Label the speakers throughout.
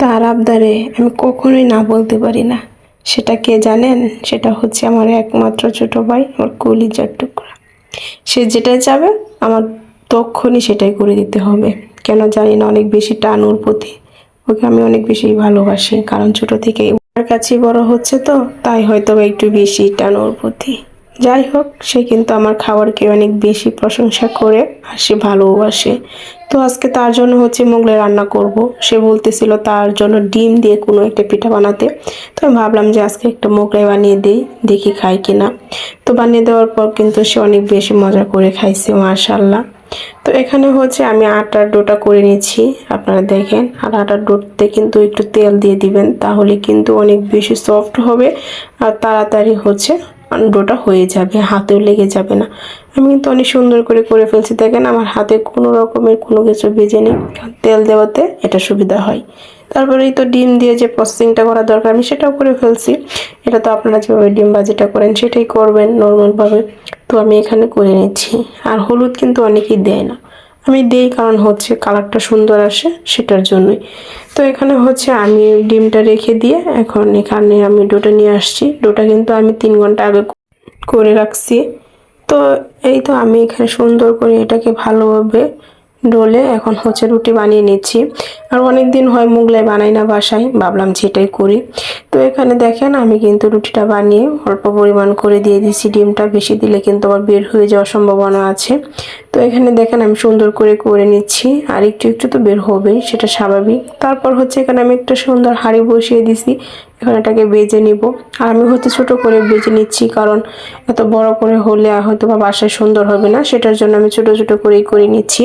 Speaker 1: তার আবদারে আমি কখনোই না বলতে পারি না। সেটা কে জানেন? সেটা হচ্ছে আমার একমাত্র ছোট ভাই, আমার কলিজার টুকরা। সে যেটাই চাবে, আমার তখনই সেটাই করে দিতে হবে। কেন জানি না, অনেক বেশি টান ওর প্রতি। ওকে আমি অনেক বেশি ভালোবাসি, কারণ ছোট থেকে ওর কাছেই বড় হচ্ছে তো, তাই হয়তো একটু বেশি টান ওর প্রতি। যাই হোক, সে কিন্তু আমার খাবারকে অনেক বেশি প্রশংসা করে আর সে ভালোবাসে। তো আজকে তার জন্য হচ্ছে মোগলাই রান্না করব। সে বলতেছিল তার জন্য ডিম দিয়ে কোনো একটা পিঠা বানাতে। তো আমি ভাবলাম যে আজকে একটা মোগলাই বানিয়ে দিই, দেখি খাই কিনা। তো বানিয়ে দেওয়ার পর কিন্তু সে অনেক বেশি মজা করে খাইছে মাশাল্লাহ তো এখানে হচ্ছে আমি আটার ডোটা করে নিচ্ছি, আপনারা দেখেন। আর আটার ডোতে কিন্তু একটু তেল দিয়ে দিবেন, তাহলে কিন্তু অনেক বেশি সফট হবে আর তাড়াতাড়ি হচ্ছে ডোটা হয়ে যাবে, হাতেও লেগে যাবে না। আমি কিন্তু অনেক সুন্দর করে করে ফেলছি। দেখেন আমার হাতে কোনো রকমের কোনো কিছু ভেজে নেই। তেল দেওয়াতে এটা সুবিধা হয়। তারপরে এই তো ডিম দিয়ে যে প্রসেসিংটা করা দরকার, আমি সেটাও করে ফেলছি। এটা তো আপনারা যেভাবে ডিম বাজিটা করেন, সেটাই করবেন নর্মালভাবে তো আমি এখানে করে নিচ্ছি। আর হলুদ কিন্তু অনেকেই দেয় না। আমি দেই কারণ হচ্ছে কালারটা সুন্দর আসে সেটার জন্যই। তো এখানে হচ্ছে আমি ডিমটা রেখে দিয়ে এখন এখানে আমি ডোটা নিয়ে আসছি। ডোটা কিন্তু আমি তিন ঘণ্টা আগে করে রাখছি। তো এই তো আমি এখানে সুন্দর করে এটাকে ভালোভাবে ডোলে এখন হচ্ছে রুটি বানিয়ে নিচ্ছি। আর অনেক দিন হয় মুগলাই বানাই না বাসায়, ভাবলাম যেটাই করি। তো এখানে দেখেন, আমি কিন্তু রুটিটা বানিয়ে অল্প পরিমাণ করে দিয়ে দিচ্ছি ডিমটা বেশি দিলে কিন্তু আবার বের হয়ে যাওয়ার সম্ভাবনা আছে। তো এখানে দেখেন, আমি সুন্দর করে করে নিচ্ছি। আর একটু একটু তো বের হবেই, সেটা স্বাভাবিক। তারপর হচ্ছে এখানে আমি একটা সুন্দর হাঁড়ি বসিয়ে দিছি এখন এটাকে বেজে নিব। আর আমি হয়তো ছোট করে বেজে নিচ্ছি, কারণ এত বড় করে হলে হয়তো বা বাসায় সুন্দর হবে না। সেটার জন্য আমি ছোট ছোট করেই করে নিচ্ছি।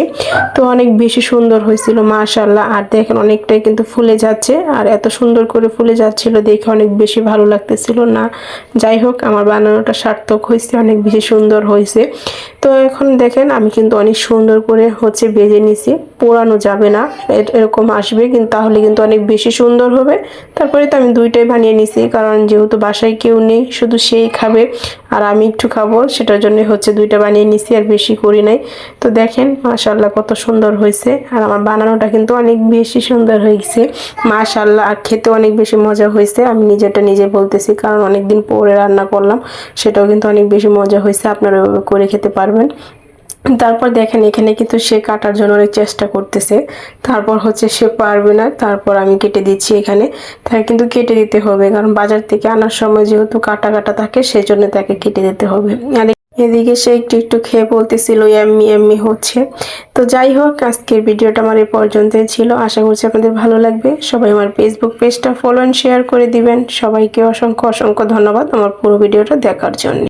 Speaker 1: তো অনেক বেশি সুন্দর হয়েছিল মাশাল্লাহ আর দেখেন অনেকটাই কিন্তু ফুলে যাচ্ছে আর এত সুন্দর করে ফুলে যাচ্ছিল দেখে অনেক বেশি ভালো লাগতেছিল না। যাই হোক, আমার বানানোটা সার্থক হয়েছে, অনেক বেশি সুন্দর হয়েছে। তো এখন দেখেন, আমি কিন্তু অনেক সুন্দর করে হচ্ছে বেজে নিছি। পোড়ানো যাবে না। এরকম আসবে, কিন্তু তাহলে কিন্তু অনেক বেশি সুন্দর হবে। তারপরে তো আমি দুইটাই বানিয়ে নিছি, কারণ যেহেতু বাসায় কেউ নেই, শুধু সেই খাবে, আর আমি একটু খাব, সেটার জন্য হচ্ছে দুইটা বানিয়ে নিছি, আর বেশি করি নাই। তো দেখেন মাশাল্লাহ কত সুন্দর হয়েছে, আর আমার বানানোটা কিন্তু অনেক বেশি সুন্দর হয়েছে। মাশাল্লাহ আর খেতে অনেক বেশি মজা হয়েছে, আমি নিজেটা নিজে বলতেছি, কারণ অনেক দিন পরে রান্না করলাম, সেটাও কিন্তু অনেক বেশি মজা হয়েছে, আপনারা করে খেতে পারবেন। তারপর দেখেন, এখানে কিন্তু সে কাটার জন্য অনেক চেষ্টা করতেছে। তারপর হচ্ছে সে পারবে না, তারপর আমি কেটে দিচ্ছি এখানে। তাকে কিন্তু কেটে দিতে হবে, কারণ বাজার থেকে আনার সময় যেহেতু কাটা কাটা থাকে, সেজন্য তাকে কেটে দিতে হবে। আর এদিকে সে একটু একটু খেয়ে বলতেছিল এমনি এমনি হচ্ছে। তো যাই হোক, আজকের ভিডিওটা আমার এই পর্যন্তই ছিল। আশা করছি আপনাদের ভালো লাগবে। সবাই আমার ফেসবুক পেজটা ফলো অ্যান্ড শেয়ার করে দিবেন। সবাইকে অসংখ্য অসংখ্য ধন্যবাদ আমার পুরো ভিডিওটা দেখার জন্য।